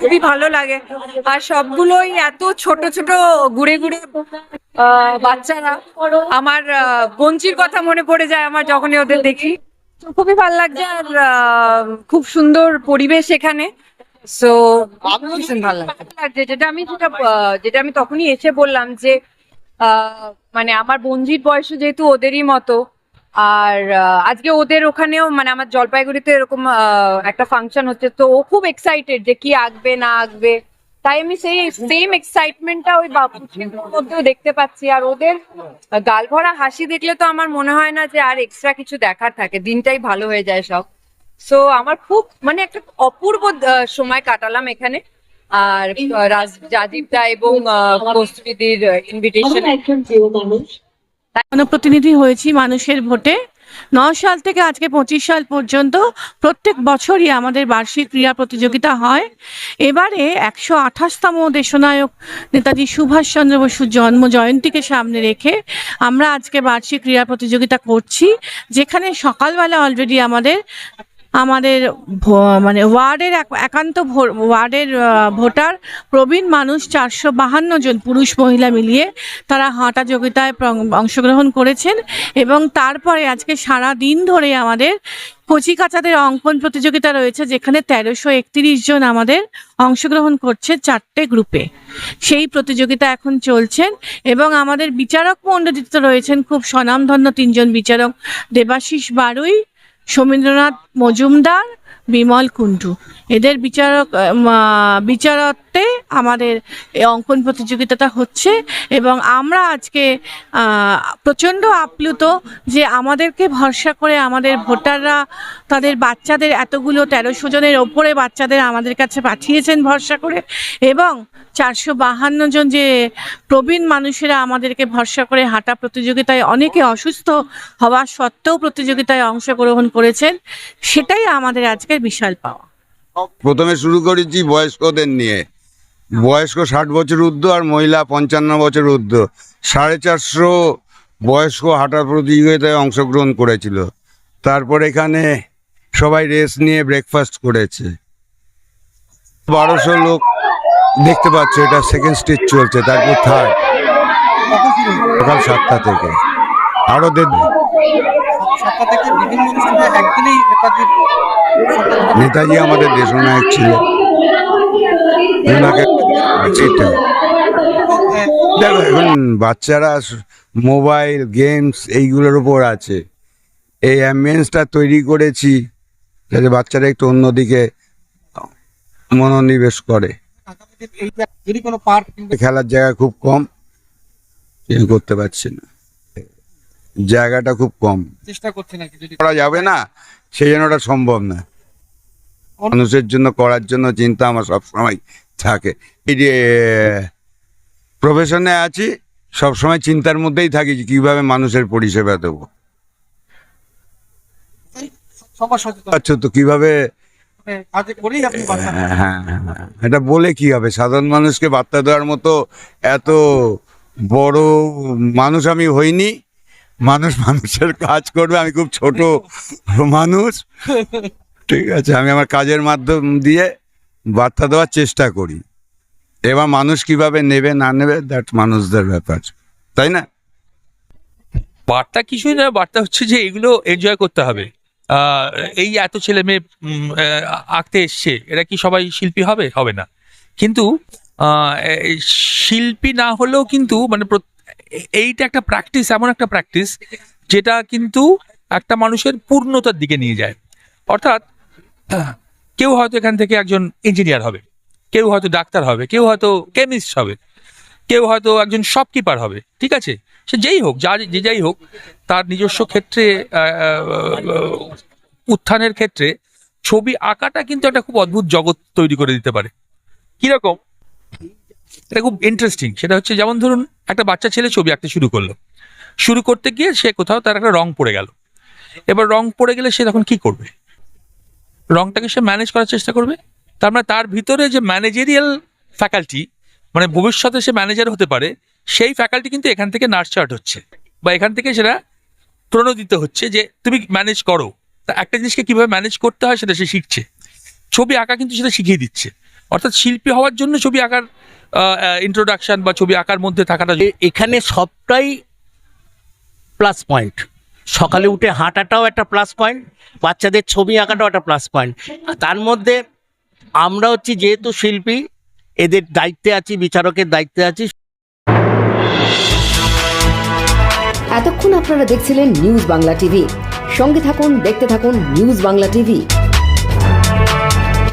খুবই ভালো লাগে। আর সবগুলোই এত ছোট ছোট ঘুরে ঘুরে বাচ্চারা। আমার বঞ্চির কথা মনে পড়ে যায় আমার যখনই ওদের দেখি। খুবই ভালো লাগছে আর খুব সুন্দর পরিবেশ এখানে। সো ভালো লাগছে যেটা আমি যেটা যেটা আমি তখনই এসে বললাম যে মানে আমার বঞ্জির বয়স যেহেতু ওদেরই মতো আর আজকে ওদের ওখানেও মানে আমার জলপাইগুড়িতে এরকম একটা ফাংশন হচ্ছে তো ও খুব এক্সাইটেড যে কি আঁকবে না আঁকবে। তাই আমি সেই সেম এক্সাইটমেন্টটা ওই বাবুর মধ্যেও দেখতে পাচ্ছি। আর ওদের গাল ভরা হাসি দেখলে তো আমার মনে হয় না যে আর এক্সট্রা কিছু দেখার থাকে। দিনটাই ভালো হয়ে যায় সব। সো আমার খুব মানে একটা অপূর্ব সময় কাটালাম এখানে। আর আহ, রাজ- রাজীবদা এবং আহ, ইনভিটেশন একজন প্রিয় মানুষ। জনপ্রতিনিধি হয়েছি মানুষের ভোটে। ন সাল থেকে আজকে পঁচিশ সাল পর্যন্ত প্রত্যেক বছরই আমাদের বার্ষিক ক্রীড়া প্রতিযোগিতা হয়। এবারে একশো আঠাশতম দেশনায়ক নেতাজি সুভাষচন্দ্র বসুর জন্ম জয়ন্তীকে সামনে রেখে আমরা আজকে বার্ষিক ক্রীড়া প্রতিযোগিতা করছি, যেখানে সকালবেলা অলরেডি আমাদের আমাদের মানে ওয়ার্ডের এক- একান্ত ওয়ার্ডের ভোটার প্রবীণ মানুষ চারশো বাহান্ন জন পুরুষ মহিলা মিলিয়ে তারা হাঁটা যোগিতায় অংশগ্রহণ করেছেন এবং তারপরে আজকে সারা দিন ধরে আমাদের কচি কাচাদের অঙ্কন প্রতিযোগিতা রয়েছে যেখানে তেরোশো একত্রিশ জন আমাদের অংশগ্রহণ করছে চারটে গ্রুপে। সেই প্রতিযোগিতা এখন চলছেন এবং আমাদের বিচারক মণ্ডলীতে রয়েছেন খুব স্বনামধন্য তিনজন বিচারক দেবাশিস বারুই সমীন্দ্রনাথ মজুমদার বিমল কুণ্ডু। এদের বিচারক আহ, মা- আমাদের অঙ্কন প্রতিযোগিতাটা হচ্ছে এবং আমরা আজকে প্রচণ্ড আপ্লুত যে আমাদেরকে ভরসা করে আমাদের ভোটাররা, তাদের বাচ্চাদের এতগুলো তেরোশো জনের ওপরে বাচ্চাদের আমাদের কাছে পাঠিয়েছেন ভরসা করে এবং চারশো বাহান্ন জন যে প্রবীণ মানুষেরা আমাদেরকে ভরসা করে হাঁটা প্রতিযোগিতায় অনেকে অসুস্থ হওয়া সত্ত্বেও প্রতিযোগিতায় অংশগ্রহণ করেছেন, সেটাই আমাদের আজকের বিশাল পাওয়া। প্রথমে শুরু করেছি বয়স্কদের নিয়ে। বয়স্ক ষাট বছর ঊর্ধ্ব আর মহিলা পঞ্চান্ন বছর ঊর্ধ্ব সাড়ে চারশো বয়স্ক হাঁটা প্রতিযোগিতায় অংশগ্রহণ করেছিল। তারপর এখানে সবাই রেস্ট নিয়ে ব্রেকফাস্ট করেছে। বারোশো লোক দেখতে পাচ্ছ এটা সেকেন্ড স্টেজ চলছে, তারপর থার্ড। সকাল সাতটা থেকে। আরও নেতাজির নেতাজি আমাদের দেশনায়ক ছিল দেখো এখন বাচ্চারা মোবাইল গেমস এইগুলোর উপর আছে। এই অ্যাম্বিয়েন্সটা তৈরি করেছি যাতে বাচ্চারা একটু অন্যদিকে মনোনিবেশ করে। খেলার জায়গা খুব কম করতে পারছি না। জায়গাটা খুব কম। চেষ্টা করছে না যদি করা যাবে না সেই জন্য ওটা সম্ভব না। মানুষের জন্য করার জন্য চিন্তা আমার সব সময় থাকে। এই যে প্রফেশনে আছি সব সময় চিন্তার মধ্যেই থাকি যে কীভাবে মানুষের পরিষেবা দেবো। আচ্ছা তো কীভাবে হ্যাঁ হ্যাঁ, হ্যাঁ। এটা বলে কি হবে? সাধারণ মানুষকে বার্তা দেওয়ার মতো এত বড় মানুষ আমি হইনি। মানুষ মানুষের কাজ করবে আমি খুব ছোট মানুষ। ঠিক আছে, আমি আমার কাজের মাধ্যম দিয়ে বার্তা দেওয়ার চেষ্টা করি। এবার মানুষ কীভাবে নেবে, না নেবে দ্যাট মানুষদের ব্যাপার। তাই না? বার্তা কিছুই না, বার্তা হচ্ছে যে এগুলো এনজয় করতে হবে। এই এত ছেলে মেয়ে আঁকতে এসছে, এরা কি সবাই শিল্পী হবে? হবে না। কিন্তু শিল্পী না হলেও কিন্তু মানে এইটা একটা প্র্যাকটিস এমন একটা প্র্যাকটিস যেটা কিন্তু একটা মানুষের পূর্ণতার দিকে নিয়ে যায়। অর্থাৎ কেউ হয়তো এখান থেকে একজন ইঞ্জিনিয়ার হবে, কেউ হয়তো ডাক্তার হবে, কেউ হয়তো কেমিস্ট হবে, কেউ হয়তো একজন শপকিপার হবে, ঠিক আছে? সে যেই হোক যা যে যাই হোক, তার নিজস্ব ক্ষেত্রে উত্থানের ক্ষেত্রে ছবি আঁকাটা কিন্তু একটা খুব অদ্ভুত জগৎ তৈরি করে দিতে পারে। কীরকম? এটা খুব ইন্টারেস্টিং সেটা হচ্ছে, যেমন ধরুন, একটা বাচ্চা ছেলে ছবি আঁকতে শুরু করল। শুরু করতে গিয়ে সে কোথাও তার একটা রং পড়ে গেল। এবার রং পড়ে গেলে সে তখন কি করবে? রংটাকে সে ম্যানেজ করার চেষ্টা করবে। তার মানে তার ভিতরে যে ম্যানেজেরিয়াল ফ্যাকাল্টি মানে ভবিষ্যতে সে ম্যানেজার হতে পারে, সেই ফ্যাকাল্টি কিন্তু এখান থেকে নার্চার্ড হচ্ছে। বা এখান থেকে সেটা প্রণোদিত হচ্ছে যে, তুমি ম্যানেজ করো। তা একটা জিনিসকে কীভাবে ম্যানেজ করতে হয় সেটা সে শিখছে। ছবি আঁকা কিন্তু সেটা শিখিয়ে দিচ্ছে। অর্থাৎ শিল্পী হওয়ার জন্য ছবি আঁকার ইন্ট্রোডাকশন বা ছবি আঁকার মধ্যে থাকাটা এখানে সবটাই প্লাস পয়েন্ট সকালে উঠে হাঁটাটাও একটা প্লাস পয়েন্ট বাচ্চাদের ছবি আঁকাটাও একটা প্লাস পয়েন্ট তার মধ্যে আমরা হচ্ছি যেহেতু শিল্পী, এদের দায়িত্বে আছি, বিচারকের দায়িত্বে আছি। এতক্ষণ আপনারা দেখছিলেন নিউজ বাংলা টিভি সঙ্গে থাকুন, দেখতে থাকুন নিউজ বাংলা টিভি